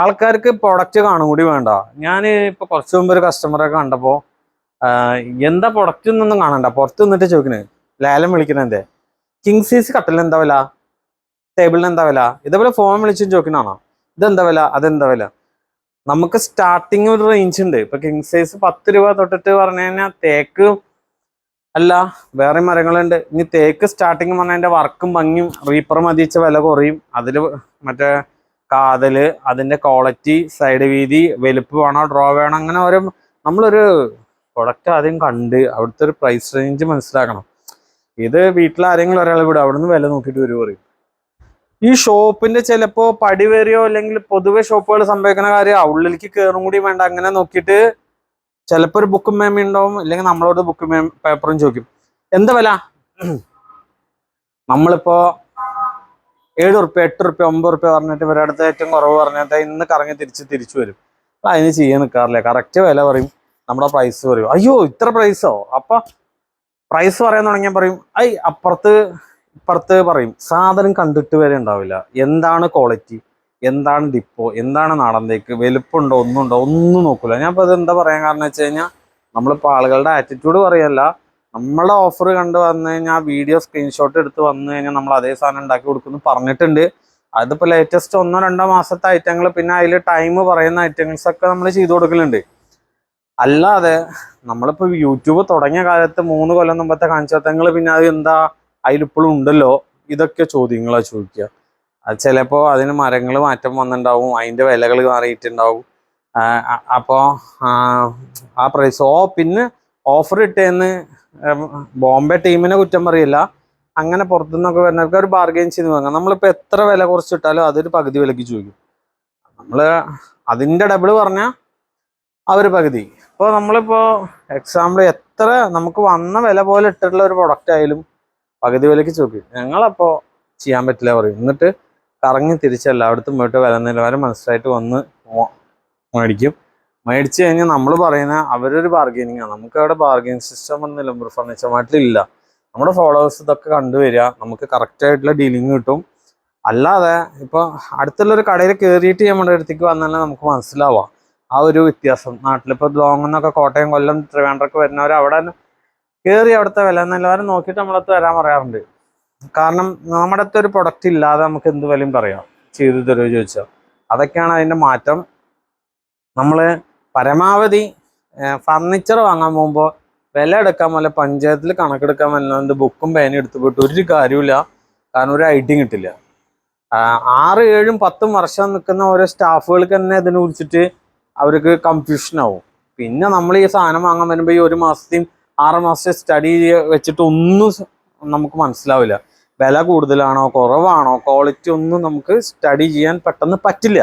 ആൾക്കാർക്ക് പ്രൊഡക്റ്റ് കാണും കൂടി വേണ്ട. ഞാൻ ഇപ്പൊ കുറച്ച് മുമ്പ് ഒരു കസ്റ്റമറെ കണ്ടപ്പോ എന്താ പ്രൊഡക്റ്റ് എന്നൊന്നും കാണണ്ട. പുറത്ത് നിന്നിട്ട് ചോദിക്കണേ. ലേലം വിളിക്കണേ കിങ് സൈസ് കട്ടിൽ എന്താ വില? ടേബിളിന് എന്താ വില? ഇതേപോലെ ഫോൺ വിളിച്ചും ഇത് ഇതെന്താ വില? അതെന്താ വില? നമുക്ക് സ്റ്റാർട്ടിങ് ഒരു റേഞ്ച് ഉണ്ട്. ഇപ്പൊ കിങ് സൈസ് പത്ത് രൂപ തൊട്ടിട്ട് പറഞ്ഞു കഴിഞ്ഞാൽ തേക്ക് അല്ല വേറെ മരങ്ങളുണ്ട്. ഇനി തേക്ക് സ്റ്റാർട്ടിങ് പറഞ്ഞതിന്റെ വർക്കും ഭംഗിയും റീപ്പർ മതിച്ച വില കുറയും. അതിൽ മറ്റേ കാതൽ അതിന്റെ ക്വാളിറ്റി സൈഡ് വീതി വലുപ്പ് വേണോ ഡ്രോ വേണോ അങ്ങനെ ഓരോ നമ്മളൊരു പ്രൊഡക്റ്റ് ആദ്യം കണ്ട് അവിടുത്തെ ഒരു പ്രൈസ് റേഞ്ച് മനസ്സിലാക്കണം. ഇത് വീട്ടിൽ ആരെങ്കിലും ഒരാൾ വിടും അവിടുന്ന് വില നോക്കിയിട്ട് വരും പറയും. ഈ ഷോപ്പിന്റെ ചിലപ്പോ പടിവേറിയോ അല്ലെങ്കിൽ പൊതുവെ ഷോപ്പുകൾ സംഭവിക്കുന്ന കാര്യം ഉള്ളിലേക്ക് കയറും കൂടി വേണ്ട അങ്ങനെ നോക്കിയിട്ട് ചിലപ്പോ ഒരു ബുക്കും മേമ ഉണ്ടാവും അല്ലെങ്കിൽ നമ്മളോട് ബുക്കും പേപ്പറും ചോദിക്കും. എന്താ വില? നമ്മളിപ്പോ ഏഴ് ഉറുപ്പ്യ എട്ട് ഉറുപ്പ്യ ഒമ്പത് ഉറുപ്പ്യ പറഞ്ഞിട്ട് ഇവരുടെ അടുത്ത് ഏറ്റവും കുറവ് പറഞ്ഞിട്ട് ഇന്ന് കറങ്ങി തിരിച്ച് തിരിച്ചു വരും. അതിന് ചെയ്യാൻ നിൽക്കാറില്ല കറക്റ്റ് വില പറയും. നമ്മുടെ പ്രൈസ് പറയും. അയ്യോ ഇത്ര പ്രൈസോ അപ്പൊ പ്രൈസ് പറയാൻ തുടങ്ങിയാൽ പറയും ഐ അപ്പുറത്ത് ഇപ്പുറത്ത് പറയും സാധനം കണ്ടിട്ട് വരെ ഉണ്ടാവില്ല. എന്താണ് ക്വാളിറ്റി എന്താണ് ഡിപ്പോ എന്താണ് നാടൻ വലുപ്പുണ്ടോ? ഒന്നുണ്ടോ? ഒന്നും നോക്കൂല. ഞാൻ ഇപ്പോൾ എന്താ പറയാൻ കാരണം വെച്ച് കഴിഞ്ഞാൽ നമ്മളിപ്പോൾ ആളുകളുടെ ആറ്റിറ്റ്യൂഡ് പറയല്ല. നമ്മളെ ഓഫർ കണ്ടു വന്നു കഴിഞ്ഞാൽ വീഡിയോ സ്ക്രീൻഷോട്ട് എടുത്ത് വന്നു കഴിഞ്ഞാൽ നമ്മൾ അതേ സാധനം ഉണ്ടാക്കി കൊടുക്കുന്നു പറഞ്ഞിട്ടുണ്ട്. അതിപ്പോൾ ലേറ്റസ്റ്റ് ഒന്നോ രണ്ടോ മാസത്തെ ഐറ്റങ്ങൾ പിന്നെ അതിൽ ടൈം പറയുന്ന ഐറ്റംസ് ഒക്കെ നമ്മൾ ചെയ്തു കൊടുക്കലുണ്ട്. അല്ലാതെ നമ്മളിപ്പോൾ യൂട്യൂബ് തുടങ്ങിയ കാലത്ത് മൂന്ന് കൊല്ലം മുമ്പത്തെ കാണിച്ചത്തങ്ങൾ പിന്നെ അത് എന്താ അതിലിപ്പോഴും ഉണ്ടല്ലോ? ഇതൊക്കെ ചോദ്യങ്ങളാണ് ചോദിക്കുക. അത് ചിലപ്പോൾ അതിന് മരങ്ങൾ മാറ്റം വന്നിട്ടുണ്ടാവും അതിന്റെ വിലകൾ മാറിയിട്ടുണ്ടാവും. അപ്പോൾ ആ പ്രൈസ് ഓ പിന്നെ ഓഫർ ഇട്ടേന്ന് ബോംബെ ടീമിനെ കുറ്റം പറയില്ല. അങ്ങനെ പുറത്തുനിന്നൊക്കെ വരുന്നവർക്ക് ഒരു ബാർഗെയിൻ ചെയ്ത് വാങ്ങാം. നമ്മളിപ്പോൾ എത്ര വില കുറച്ചിട്ടാലും അതൊരു പകുതി വിലയ്ക്ക് ചോദിക്കും. നമ്മൾ അതിന്റെ ഡബിൾ പറഞ്ഞാൽ അവർ പകുതി. ഇപ്പോൾ നമ്മളിപ്പോൾ എക്സാമ്പിൾ എത്ര നമുക്ക് വന്ന വില പോലെ ഇട്ടിട്ടുള്ള ഒരു പ്രൊഡക്റ്റ് ആയാലും പകുതി വിലക്ക് ചോദിക്കും. ഞങ്ങളപ്പോൾ ചെയ്യാൻ പറ്റില്ല പറയും. എന്നിട്ട് കറങ്ങി തിരിച്ച് എല്ലായിടത്തും പോയിട്ട് വില നിലവാരം മനസ്സിലായിട്ട് വന്ന് മേടിക്കും. മേടിച്ച് കഴിഞ്ഞാൽ നമ്മൾ പറയുന്ന അവരൊരു ബാർഗെയിനിങ് ആണ് നമുക്ക് അവിടെ ബാർഗെയിനിങ് സിസ്റ്റം ഒന്നും നിലമ്പൂർ ഫർണിച്ചർ മാർട്ടിലില്ല നമ്മുടെ ഫോളോവേഴ്സ് ഇതൊക്കെ കണ്ടുവരിക നമുക്ക് കറക്റ്റ് ആയിട്ടുള്ള ഡീലിംഗ് കിട്ടും. അല്ലാതെ ഇപ്പോൾ അടുത്തുള്ള ഒരു കടയിൽ കയറിയിട്ട് നമ്മുടെ അടുത്തേക്ക് വന്നാലേ നമുക്ക് മനസ്സിലാവാം ആ ഒരു വ്യത്യാസം. നാട്ടിലിപ്പോൾ ലോങ് എന്നൊക്കെ കോട്ടയം കൊല്ലം ട്രിവാൻഡ്രൊക്കെ വരുന്നവർ അവിടെ കയറി അവിടുത്തെ വില നിലവാരം നോക്കിയിട്ട് നമ്മളടുത്ത് വരാൻ പറയാറുണ്ട്. കാരണം നമ്മുടെ അടുത്ത് ഒരു പ്രൊഡക്റ്റ് ഇല്ലാതെ നമുക്ക് എന്ത് വിലയും പറയാം? ചെയ്തു തരുമോ ചോദിച്ചാൽ അതൊക്കെയാണ് അതിന്റെ മാറ്റം. നമ്മൾ പരമാവധി ഫർണിച്ചർ വാങ്ങാൻ പോകുമ്പോൾ വില എടുക്കാൻ പോലെ പഞ്ചായത്തിൽ കണക്കെടുക്കാൻ വല്ലാണ്ട് ബുക്കും പേനയും എടുത്തു പോയിട്ട് ഒരു കാര്യമില്ല കാരണം ഒരു ഐഡിയ കിട്ടില്ല. ആറ് ഏഴും പത്തും വർഷം നിൽക്കുന്ന ഓരോ സ്റ്റാഫുകൾക്ക് തന്നെ ഇതിനെ കുറിച്ചിട്ട് അവർക്ക് കൺഫ്യൂഷൻ ആവും. പിന്നെ നമ്മൾ ഈ സാധനം വാങ്ങാൻ വരുമ്പോൾ ഈ ഒരു മാസത്തെയും ആറ് മാസത്തെ സ്റ്റഡി വെച്ചിട്ട് ഒന്നും നമുക്ക് മനസ്സിലാവില്ല. വില കൂടുതലാണോ കുറവാണോ ക്വാളിറ്റി ഒന്നും നമുക്ക് സ്റ്റഡി ചെയ്യാൻ പെട്ടെന്ന് പറ്റില്ല.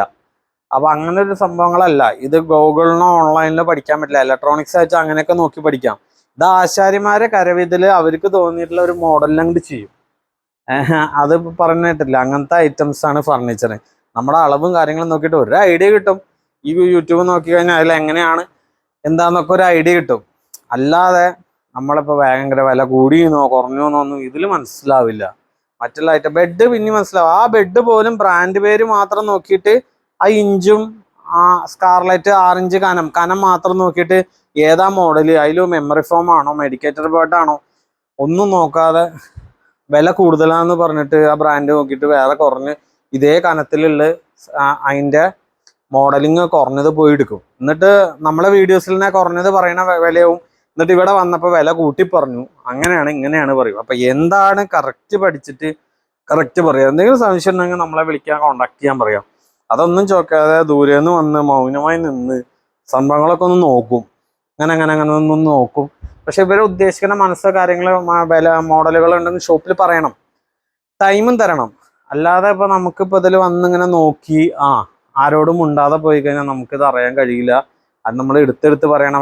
അപ്പൊ അങ്ങനെ ഒരു സംഭവങ്ങളല്ല. ഇത് ഗൂഗിളിനോ ഓൺലൈനിലോ പഠിക്കാൻ പറ്റില്ല. ഇലക്ട്രോണിക്സ് ആയിട്ട് അങ്ങനെയൊക്കെ നോക്കി പഠിക്കാം. ഇത് ആശാരിമാരെ കരവിതിൽ അവർക്ക് തോന്നിയിട്ടുള്ള ഒരു മോഡലിലും കൂടി ചെയ്യും. അത് പറഞ്ഞിട്ടില്ല അങ്ങനത്തെ ഐറ്റംസ് ആണ് ഫർണിച്ചർ നമ്മുടെ അളവും കാര്യങ്ങളും നോക്കിയിട്ട് ഒരു ഐഡിയ കിട്ടും. ഈ യൂട്യൂബ് നോക്കി കഴിഞ്ഞാൽ അതിൽ എങ്ങനെയാണ് എന്താന്നൊക്കെ ഒരു ഐഡിയ കിട്ടും. അല്ലാതെ നമ്മളിപ്പോൾ ഭയങ്കര വില കൂടിയെന്നോ കുറഞ്ഞോന്നോ ഒന്നും ഇതിൽ മനസ്സിലാവില്ല. മറ്റുള്ള ഐറ്റം ബെഡ് പിന്നെ മനസ്സിലാവും. ആ ബെഡ് പോലും ബ്രാൻഡ് പേര് മാത്രം നോക്കിയിട്ട് ആ ഇഞ്ചും ആ സ്കാർലൈറ്റ് ആറിഞ്ച് കനം കനം മാത്രം നോക്കിയിട്ട് ഏതാ മോഡൽ അതിൽ മെമ്മറി ഫോം ആണോ മെഡിക്കേറ്റഡ് ബേർഡ് ആണോ? ഒന്നും നോക്കാതെ വില കൂടുതലാന്ന് പറഞ്ഞിട്ട് ആ ബ്രാൻഡ് നോക്കിയിട്ട് വേറെ കുറഞ്ഞ് ഇതേ കനത്തിലുള്ള അതിന്റെ മോഡലിങ് കുറഞ്ഞത് പോയി എടുക്കും. എന്നിട്ട് നമ്മളെ വീഡിയോസിൽ തന്നെ കുറഞ്ഞത് പറയുന്ന വെ- വിലയാവും. എന്നിട്ട് ഇവിടെ വന്നപ്പോൾ വില കൂട്ടി പറഞ്ഞു. അങ്ങനെയാണ് ഇങ്ങനെയാണ് പറയും അപ്പം എന്താണ് കറക്റ്റ് പഠിച്ചിട്ട് കറക്റ്റ് പറയുക? എന്തെങ്കിലും സംശയം ഉണ്ടെങ്കിൽ നമ്മളെ വിളിക്കാൻ കോണ്ടാക്ട് ചെയ്യാൻ പറയാം. അതൊന്നും ചോക്കാതെ ദൂരെ നിന്ന് വന്ന് മൗനമായി നിന്ന് സംഭവങ്ങളൊക്കെ ഒന്ന് നോക്കും. അങ്ങനെ അങ്ങനെ അങ്ങനെ ഒന്ന് നോക്കും. പക്ഷെ ഇവരെ ഉദ്ദേശിക്കുന്ന മനസ്സോ കാര്യങ്ങളോ വില മോഡലുകൾ ഉണ്ടെന്ന് ഷോപ്പിൽ പറയണം. ടൈമും തരണം. അല്ലാതെ ഇപ്പൊ നമുക്കിപ്പോ ഇതിൽ വന്നിങ്ങനെ നോക്കി ആ ആരോടും ഉണ്ടാതെ പോയി കഴിഞ്ഞാൽ നമുക്കിത് അറിയാൻ കഴിയില്ല. അത് നമ്മൾ എടുത്തെടുത്ത് പറയണം